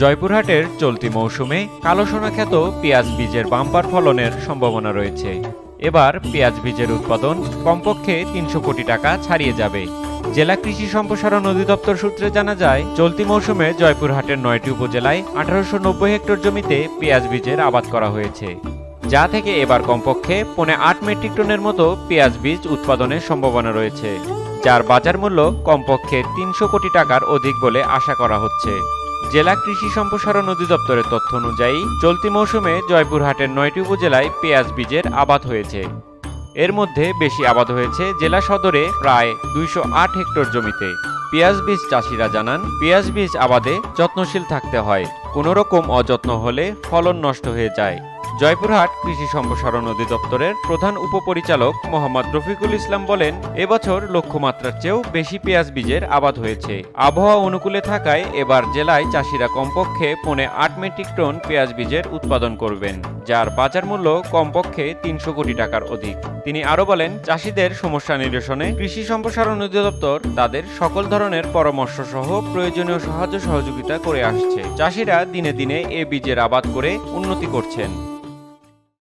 জয়পুরহাটের চলতি মৌসুমে কালো সোনা খ্যাত পেঁয়াজ বীজের বাম্পার ফলনের সম্ভাবনা রয়েছে। এবার পেঁয়াজ বীজের উৎপাদন কমপক্ষে তিনশো কোটি টাকা ছাড়িয়ে যাবে। জেলা কৃষি সম্প্রসারণ অধিদপ্তর সূত্রে জানা যায়, চলতি মৌসুমে জয়পুরহাটের নয়টি উপজেলায় আঠারোশো নব্বই হেক্টর জমিতে পেঁয়াজ বীজের আবাদ করা হয়েছে। যা থেকে এবার কমপক্ষে পৌনে আট মেট্রিক টনের মতো পেঁয়াজ বীজ উৎপাদনের সম্ভাবনা রয়েছে, যার বাজার মূল্য কমপক্ষে তিনশো কোটি টাকার অধিক বলে আশা করা হচ্ছে। জেলা কৃষি সম্প্রসারণ অধিদপ্তরের তথ্য অনুযায়ী, চলতি মৌসুমে জয়পুরহাটের নয়টি উপজেলায় পেঁয়াজ বীজের আবাদ হয়েছে। এর মধ্যে বেশি আবাদ হয়েছে জেলা সদরে প্রায় দুইশো আট হেক্টর জমিতে। পেঁয়াজ বীজ চাষিরা জানান, পেঁয়াজ বীজ আবাদে যত্নশীল থাকতে হয়। কোনো রকম অযত্ন হলে ফলন নষ্ট হয়ে যায়। জয়পুরহাট কৃষি সম্প্রসারণ অধিদপ্তরের প্রধান উপপরিচালক মোহাম্মদ রফিকুল ইসলাম বলেন, এবছর লক্ষ্যমাত্রার চেয়েও বেশি পেঁয়াজ বীজের আবাদ হয়েছে। আবহাওয়া অনুকূলে থাকায় এবার জেলায় চাষিরা কমপক্ষে পৌনে আট মেট্রিক টন পেঁয়াজ বীজের উৎপাদন করবেন, যার বাজার মূল্য কমপক্ষে তিনশো কোটি টাকার অধিক। তিনি আরও বলেন, চাষিদের সমস্যা নিরসনে কৃষি সম্প্রসারণ অধিদপ্তর তাদের সকল ধরনের পরামর্শ সহ প্রয়োজনীয় সাহায্য সহযোগিতা করে আসছে। চাষিরা দিনে দিনে এ বীজের আবাদ করে উন্নতি করছেন।